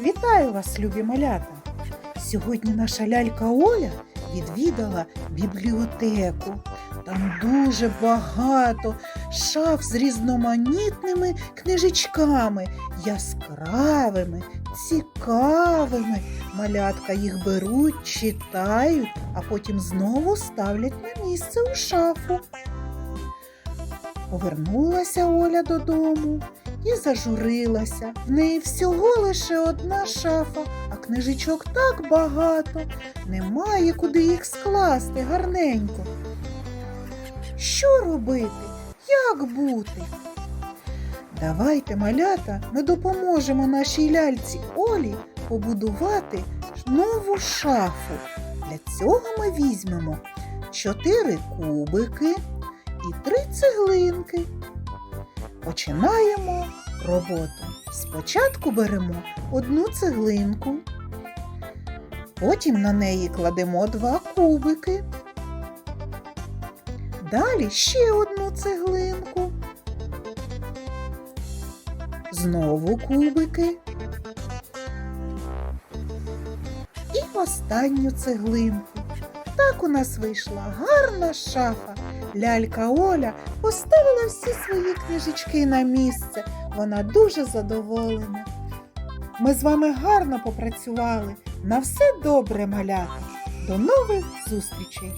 Вітаю вас, любі малята! Сьогодні наша лялька Оля відвідала бібліотеку. Там дуже багато шаф з різноманітними книжечками, яскравими, цікавими. Малятка їх беруть, читають, а потім знову ставлять на місце у шафу. Повернулася Оля додому і зажурилася. В неї всього лише одна шафа, а книжечок так багато. Немає куди їх скласти гарненько. Що робити? Як бути? Давайте, малята, ми допоможемо нашій ляльці Олі побудувати нову шафу. Для цього ми візьмемо чотири кубики і три цеглинки. Починаємо роботу. Спочатку беремо одну цеглинку, потім на неї кладемо два кубики. Далі ще одну цеглинку. Знову кубики. І останню цеглинку. Так у нас вийшла гарна шафа. Лялька Оля поставила всі свої книжечки на місце. Вона дуже задоволена. Ми з вами гарно попрацювали. На все добре, малята. До нових зустрічей!